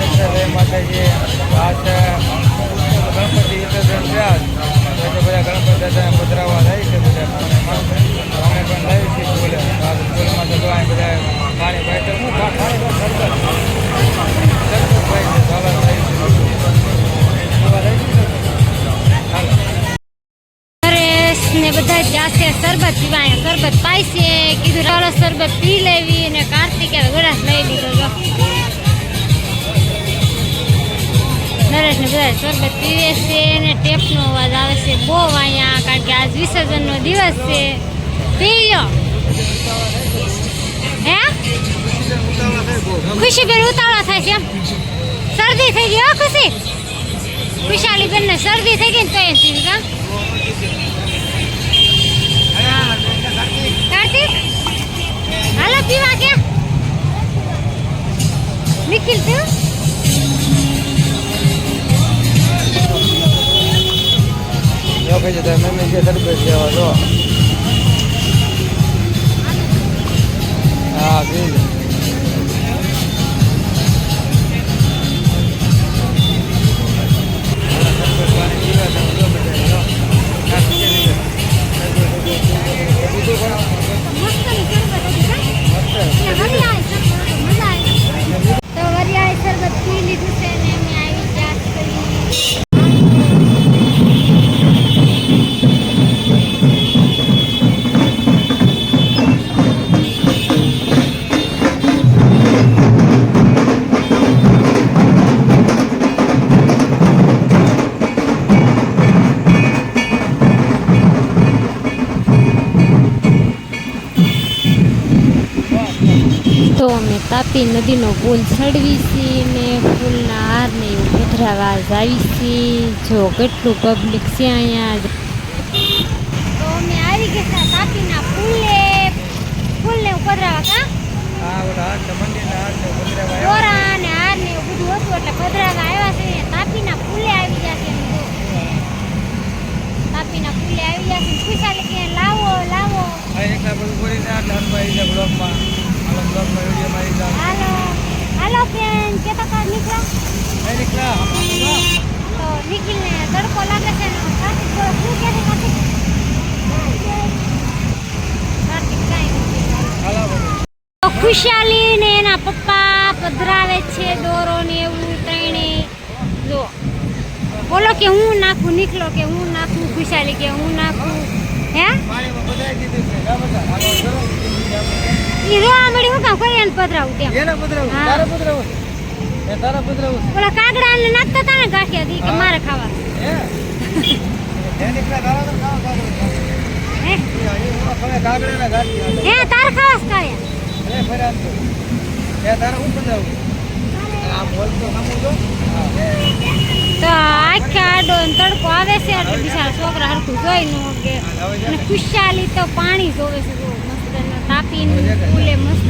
દક્ષા જય માતાજી આ છે ગણપતિ વિસર્જન થયા તો બધા ગણપતિ દાદાને પધરાવા જાય છે બધા અમે પણ લઈ છીએ સ્કૂલે. સ્કૂલમાં તો બધા પાણી ભાઈ સરબત સરબત સરબત? શરબત પીવા અહીંયા શરબત પાય છે. કીધું, ચાલો શરબત પી લેવી અને કાર્તિકે ગળાસ લઈ લીધો ને પીવે છે ને ટેપનો અવાજ આવે છે. બહુ અહીંયા કારણ કે આજ વિસર્જનનો દિવસ છે. પી હે? ખુશી બેન થાય છે એમ. શરદી થઈ ગઈ હો, ખુશી? ખુશાલી બેન ને શરદી થઈ ગઈ ને તો એ કાર્તિક? હાલો, પીવા કે નિખિલ કહી છે તમે મેં જે સરબત લેવા જો હા તો અમે તાપી નદીનો પુલ ચડવી છીએ ને પુલના હારને એવું પધરાવા આવી છીએ. જો કેટલું પબ્લિક છે અહીંયા તો અમે આવી ગયા તાપીના પુલે પુલને પધરાવા કા આ ઓલા હાથ ને મંદિરના હાથ ને પધરાવા આવ્યા. દોરા ને હાર ને એવું બધું હતું એટલે પધરાવા આવ્યા છે તાપીના પુલે આવી ગયા છે એમ જો. તાપીના પુલે આવી ગયા છે ખુશાલી કે લાવો લાવો આ એકલા બધું બોલીને આટલા હાથમાં આવી જાય બ્લોકમાં. આલા બ્લોકમાં વિડીયોમાં આવી જાય. હાલો હાલો ફ્રેન્ડ કે તો કાઢ નીકળો એ નીકળ્યા, આમ આમ જો. તો નિખિલને તડકો લાગે છે ને કાર્તિક બોલો શું કહે છે કાર્તિક કાર્તિક કાંઈ નથી હાલો બધું. તો ખુશાલી ને એના પપ્પા પધરાવે છે દોરો ને એવું ત્રણે જો બોલો કે હું નાખું નીકળો કે હું નાખું ખુશાલી કે હું નાખું હે. ઈ રોવા મળી હું કામ કરી એને પધરાવું તેમ એને પધરાવું? તારે પધરાવું? એ તારે પધરાવું? ઓલા કાગડા ને નાખતા તા ને ગાંઠિયા દી કે મારે ખાવા હે? એ નીકળ્યા, તારા તો ખાવા કાગડા. હે. હે તાર ખાવા અરે ફરે આમ તો. એ તારે હું પધરાવું? આમ બોલતો સામું જો. હા. તો આખે આડો તડકો આવે છે એટલે બિચારા છોકરા હરખું જોઈ ન કે અને ખુશાલી તો પાણી જોવે છે જો મસ્ત તાપી પુલે મસ્ત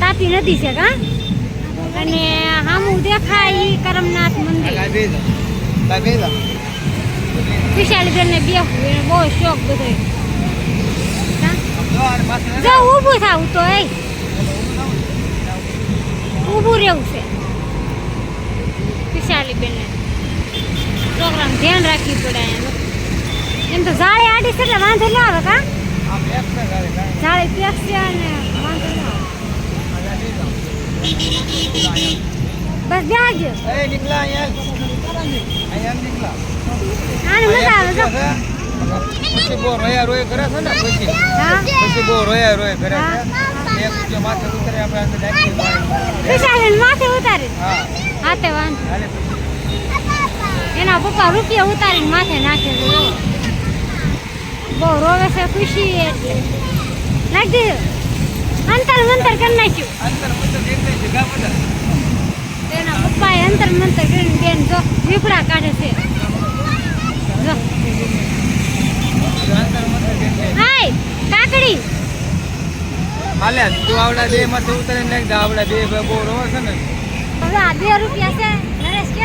તાપી નદી છે કા અને સામું દેખાય ઈ કરમનાથ મંદિર બે બે. ખુશાલી બેન ને બેહવું બહુ શોખ બધો જો, ઊભું થાવું તો એ રહેવું છે. વિશાલી બેન પ્રોગ્રામ ધ્યાન રાખવી પડે અહીંયા એમ તો જાળી આડી છે એટલે વાંધો ન આવે કા. જાળી પેક છે અને વાંધો ન આવે. બસ ત્યાં નીકળ્યા. આને મજા આવે જો પછી બહુ રોયા રોય કરે છે ને પછી. પછી બહુ રોયા રોય કરે છે. એક માથે ઉતરે આપણે અંદર નાખી મારી ખુશાલી માથે ઉતારી? હા. વાંધો. એના પપ્પા રૂપિયા ઉતારીને માથે નાખે બહુ રોવે છે ખુશી એટલે. નાખી દીધું અંતર મંતર કરી નાખ્યું. અંતર મંતર દેખાય બધા એના પપ્પાએ અંતર મંતર કરીને બેન જો ઝીપડા કાઢે છે. હાલે તું આવડા દે મત ઉતરે ને દે બહુ આ બે રૂપિયા છે. નરેશ કે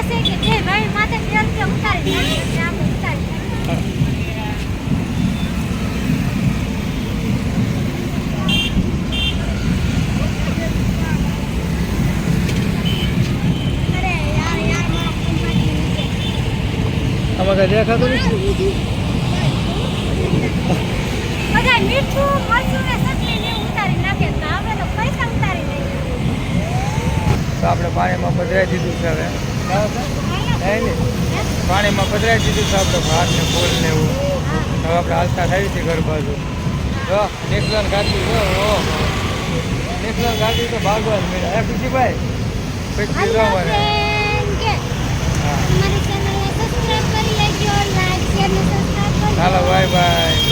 તો આપણે પાણીમાં પધરાવી દીધું છે હવે. નહીં. પાણીમાં પધરાઈ દીધું છે આપણે ભાત ને ફૂલ ને એવું. હવે આપણે હાલતા થઈ છે ઘર બાજુ. જો નિકલન ગાડી જો ઓ નિકલન ગાડી તો ભાગવા જ મળ્યા. હે ખુશીભાઈ પછી જો મને? ચાલો બાય બાય